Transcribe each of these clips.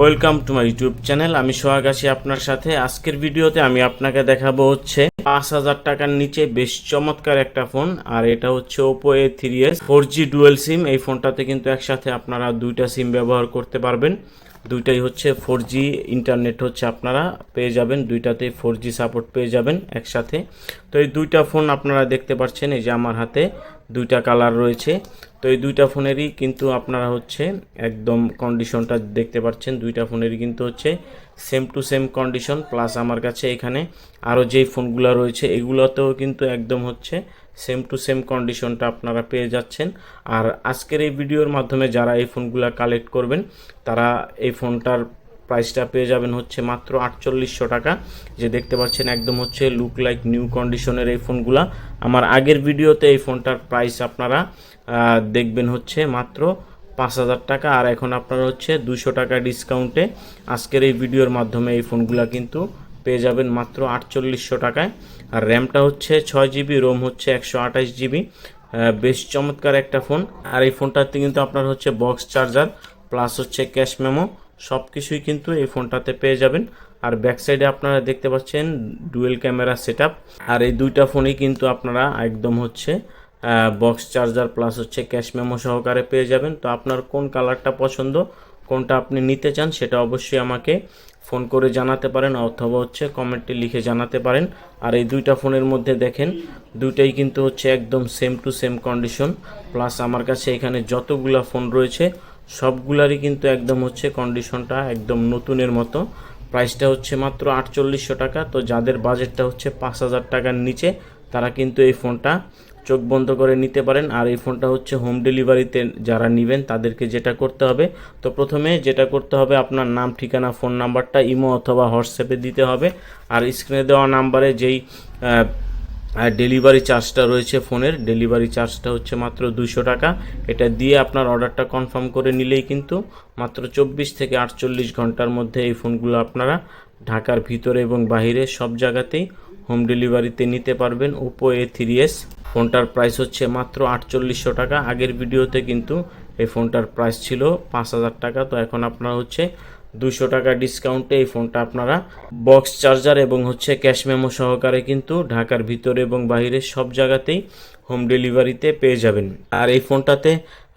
Welcome to my YouTube channel আমি সোহাগ আছি আপনার সাথে। আজকের ভিডিওতে আমি আপনাকে দেখাবো হচ্ছে পাঁচ হাজার টাকার নিচে বেশ চমৎকার একটা ফোন, আর এটা হচ্ছে Oppo A three S four G dual sim এই ফোনটাতে কিন্তু একসাথে আপনারা দুইটা সিম ব্যবহার করতে পারবেন। দুইটাই হচ্ছে ফোর জি ইন্টারনেট হচ্ছে আপনারা পেয়ে যাবেন, দুইটাতেই ফোর জি সাপোর্ট পেয়ে যাবেন একসাথে। তো এই দুইটা ফোন আপনারা দেখতে পাচ্ছেন, এই যে আমার হাতে দুইটা কালার রয়েছে। তো এই দুইটা ফোনেরই কিন্তু আপনারা হচ্ছে একদম কন্ডিশনটা দেখতে পাচ্ছেন, দুইটা ফোনেরই কিন্তু হচ্ছে same to same condition plus আমার কাছে এখানে আরও যেই ফোনগুলো রয়েছে, এগুলোতেও কিন্তু একদম হচ্ছে সেম টু সেম কন্ডিশনটা আপনারা পেয়ে যাচ্ছেন। আর আজকের এই ভিডিওর মাধ্যমে যারা এই ফোনগুলো কালেক্ট করবেন, তারা এই ফোনটার প্রাইসটা পেয়ে যাবেন হচ্ছে মাত্র আটচল্লিশশো টাকা। যে দেখতে পাচ্ছেন একদম হচ্ছে লুক লাইক নিউ কন্ডিশনের এই ফোনগুলা। আমার আগের ভিডিওতে এই ফোনটার প্রাইস আপনারা দেখবেন হচ্ছে মাত্র পাঁচ হাজার টাকা। আর এখন আপনারা হচ্ছে দুশো টাকা ডিসকাউন্টে আজকের এই ভিডিওর মাধ্যমে এই ফোনগুলা কিন্তু পেয়ে যাবেন মাত্র আটচল্লিশশো টাকায়। আর র্যামটা হচ্ছে ছয় জিবি, রোম হচ্ছে একশো আঠাশ জিবি। বেশ চমৎকার একটা ফোন। আর এই ফোনটাতে কিন্তু আপনার হচ্ছে বক্স চার্জার, প্লাস হচ্ছে ক্যাশ মেমো সব কিছুই কিন্তু এই ফোনটাতে পেয়ে যাবেন। আর ব্যাক সাইডে আপনারা দেখতে পাচ্ছেন ডুয়েল ক্যামেরা সেট আর এই দুইটা ফোনই কিন্তু আপনারা একদম হচ্ছে বক্স চার্জার, প্লাস হচ্ছে ক্যাশ মেমো সহকারে পেয়ে যাবেন। তো আপনার কোন কালারটা পছন্দ, কোনটা আপনি নিতে চান, সেটা অবশ্যই আমাকে ফোন করে জানাতে পারেন অথবা হচ্ছে কমেন্টে লিখে জানাতে পারেন। আর এই দুইটা ফোনের মধ্যে দেখেন, দুইটাই কিন্তু হচ্ছে একদম same to same condition plus আমার কাছে এখানে যতগুলা ফোন রয়েছে, সবগুলারই কিন্তু একদম হচ্ছে কন্ডিশনটা একদম নতুনের মতো। প্রাইসটা হচ্ছে মাত্র আটচল্লিশশো টাকা। তো যাদের বাজেটটা হচ্ছে পাঁচ হাজার টাকার নিচে, তারা কিন্তু এই ফোনটা চোখ বন্ধ করে নিতে পারেন। আর এই ফোনটা হচ্ছে হোম ডেলিভারিতে যারা নেবেন, তাদেরকে যেটা করতে হবে, তো প্রথমে যেটা করতে হবে, আপনার নাম, ঠিকানা ফোন নাম্বারটা ইমো অথবা হোয়াটসঅ্যাপে দিতে হবে। আর স্ক্রিনে দেওয়া নাম্বারে যেই ডেলিভারি চার্জটা রয়েছে ফোনের ডেলিভারি চার্জটা হচ্ছে মাত্র দুশো টাকা। এটা দিয়ে আপনার অর্ডারটা কনফার্ম করে নিলেই কিন্তু মাত্র চব্বিশ থেকে আটচল্লিশ ঘণ্টার মধ্যে এই ফোনগুলো আপনারা ঢাকার ভিতরে এবং বাইরে সব জায়গাতেই হোম ডেলিভারিতে নিতে পারবেন। ওপো এ থ্রি এস ফোনটার প্রাইস হচ্ছে মাত্র আটচল্লিশশো টাকা। আগের ভিডিওতে কিন্তু এই ফোনটার প্রাইস ছিল পাঁচ হাজার টাকা। তো এখন আপনার হচ্ছে দুশো টাকা ডিসকাউন্টে এই ফোনটা আপনারা বক্স চার্জার এবং হচ্ছে ক্যাশ মেমো সহকারে কিন্তু ঢাকার ভিতরে এবং বাইরে সব জায়গাতেই হোম ডেলিভারিতে পেয়ে যাবেন। আর এই ফোনটাতে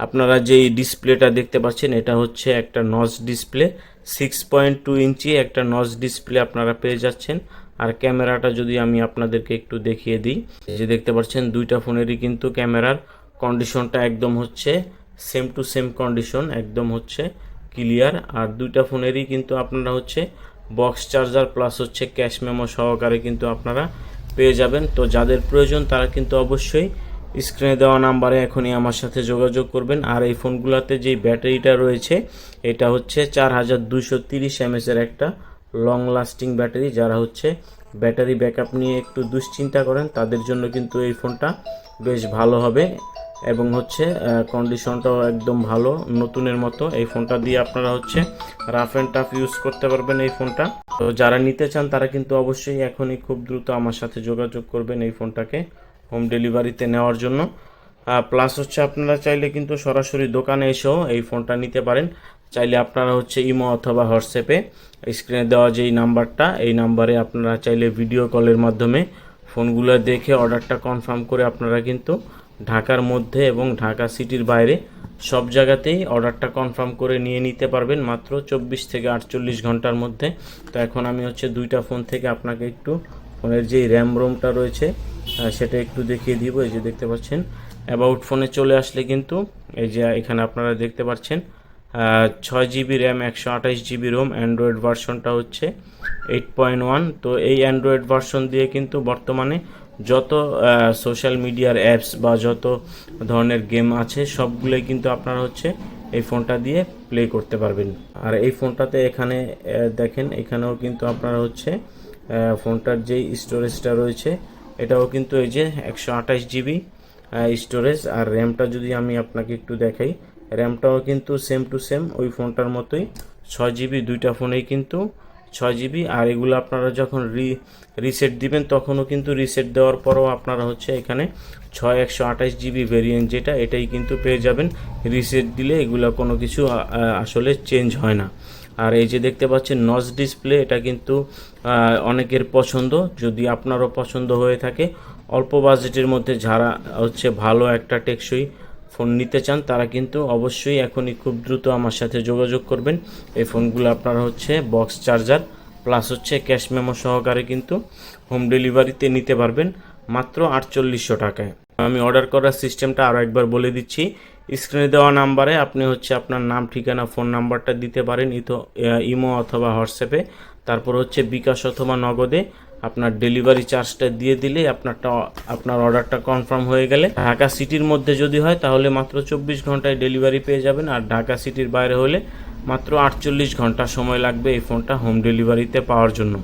আপনারা যেই ডিসপ্লেটা দেখতে পাচ্ছেন, এটা হচ্ছে একটা notch display six point two inch একটা নজ ডিসপ্লে আপনারা পেয়ে যাচ্ছেন। আর ক্যামেরাটা যদি আমি আপনাদেরকে একটু দেখিয়ে দিই যে দেখতে পাচ্ছেন, দুইটা ফোনেরই কিন্তু ক্যামেরার কন্ডিশনটা একদম হচ্ছে সেম টু সেম কন্ডিশন একদম হচ্ছে ক্লিয়ার আর দুইটা ফোনেরই কিন্তু আপনারা হচ্ছে বক্স চার্জার প্লাস হচ্ছে ক্যাশ মেমো সহকারে কিন্তু আপনারা পেয়ে যাবেন। তো যাদের প্রয়োজন, তারা কিন্তু অবশ্যই স্ক্রিনে দেওয়া নাম্বারে এখনই আমার সাথে যোগাযোগ করবেন। আর এই ফোনগুলোতে যে ব্যাটারিটা রয়েছে, এটা হচ্ছে চার হাজার দুশো তিরিশ এমএসের একটা লং লাস্টিং ব্যাটারি যারা হচ্ছে ব্যাটারি ব্যাকআপ নিয়ে একটু দুশ্চিন্তা করেন, তাদের জন্য কিন্তু এই ফোনটা বেশ ভালো হবে। এবং হচ্ছে কন্ডিশনটাও একদম ভালো, নতুনের মতো। এই ফোনটা দিয়ে আপনারা হচ্ছে রাফ অ্যান্ড টাফ ইউজ করতে পারবেন এই ফোনটা। তো যারা নিতে চান, তারা কিন্তু অবশ্যই এখনই খুব দ্রুত আমার সাথে যোগাযোগ করবেন এই ফোনটাকে হোম ডেলিভারিতে নেওয়ার জন্য। প্লাস হচ্ছে আপনারা চাইলে কিন্তু সরাসরি দোকানে এসেও এই ফোনটা নিতে পারেন। চাইলে আপনারা হচ্ছে ইমো অথবা হোয়াটসঅ্যাপে স্ক্রিনে দেওয়া যেই নাম্বারটা, এই নাম্বারে আপনারা চাইলে ভিডিও কলের মাধ্যমে ফোনগুলো দেখে অর্ডারটা কনফার্ম করে আপনারা কিন্তু ঢাকার মধ্যে এবং ঢাকা সিটির বাইরে সব জায়গাতেই অর্ডারটা কনফার্ম করে নিয়ে নিতে পারবেন মাত্র চব্বিশ থেকে আটচল্লিশ ঘণ্টার মধ্যে। তো এখন আমি হচ্ছে দুইটা ফোন থেকে আপনাকে একটু ফোনের যেই র্যাম রোমটা রয়েছে সেটা একটু দেখিয়ে দিব, এই যে দেখতে পাচ্ছেন। অ্যাবাউট ফোনে চলে আসলে কিন্তু এই যে এখানে আপনারা দেখতে পাচ্ছেন ছয় জিবি র্যাম, একশো আঠাশ জিবি রোম, অ্যান্ড্রয়েড ভার্সনটা হচ্ছে এইট পয়েন্ট ওয়ান। তো এই অ্যান্ড্রয়েড ভার্সন দিয়ে কিন্তু বর্তমানে যত সোশ্যাল মিডিয়ার অ্যাপস বা যত ধরনের গেম আছে, সবগুলোই কিন্তু আপনারা হচ্ছে এই ফোনটা দিয়ে প্লে করতে পারবেন। আর এই ফোনটাতে এখানে দেখেন, এখানেও কিন্তু আপনারা হচ্ছে ফোনটার যেই স্টোরেজটা রয়েছে, এটাও কিন্তু এই যে একশো আঠাশ জিবি স্টোরেজ আর র্যামটা যদি আমি আপনাকে একটু দেখাই র্যামটাও কিন্তু সেম টু সেম ওই ফোনটার মতোই। ছয় জিবি দুইটা ফোনেই কিন্তু ছয় জিবি আর এগুলো আপনারা যখন রি রিসেট দিবেন, তখনও কিন্তু রিসেট দেওয়ার পরও আপনারা হচ্ছে এখানে ছয় একশো আঠাশ জিবি ভেরিয়েন্ট যেটা, এটাই কিন্তু পেয়ে যাবেন। রিসেট দিলে এগুলো কোনো কিছু আসলে চেঞ্জ হয় না। আর এই যে দেখতে পাচ্ছেন নজ ডিসপ্লে এটা কিন্তু অনেকের পছন্দ। যদি আপনারও পছন্দ হয়ে থাকে, অল্প বাজেটের মধ্যে যারা হচ্ছে ভালো একটা টেকসই ফোন নিতে চান, তারা কিন্তু অবশ্যই এখনই খুব দ্রুত আমার সাথে যোগাযোগ করবেন। এই ফোনগুলো আপনারা হচ্ছে বক্স চার্জার, প্লাস হচ্ছে ক্যাশ মেমো সহকারে কিন্তু হোম ডেলিভারিতে নিতে পারবেন মাত্র আটচল্লিশশো টাকায়। আমি অর্ডার করার সিস্টেমটা আরও একবার বলে দিচ্ছি। স্ক্রিনে দেওয়া নাম্বারে আপনি হচ্ছে আপনার নাম, ঠিকানা, ফোন নাম্বারটা দিতে পারেন ইতো ইমো অথবা হোয়াটসঅ্যাপে। তারপর হচ্ছে বিকাশ অথবা নগদে আপনার ডেলিভারি চার্জটা দিয়ে দিলে আপনারটা, আপনার অর্ডারটা কনফার্ম হয়ে গেলে ঢাকা সিটির মধ্যে যদি হয় তাহলে মাত্র চব্বিশ ঘন্টায় ডেলিভারি পেয়ে যাবেন আর ঢাকা সিটির বাইরে হলে মাত্র আটচল্লিশ ঘণ্টা সময় লাগবে এই ফোনটা হোম ডেলিভারিতে পাওয়ার জন্য।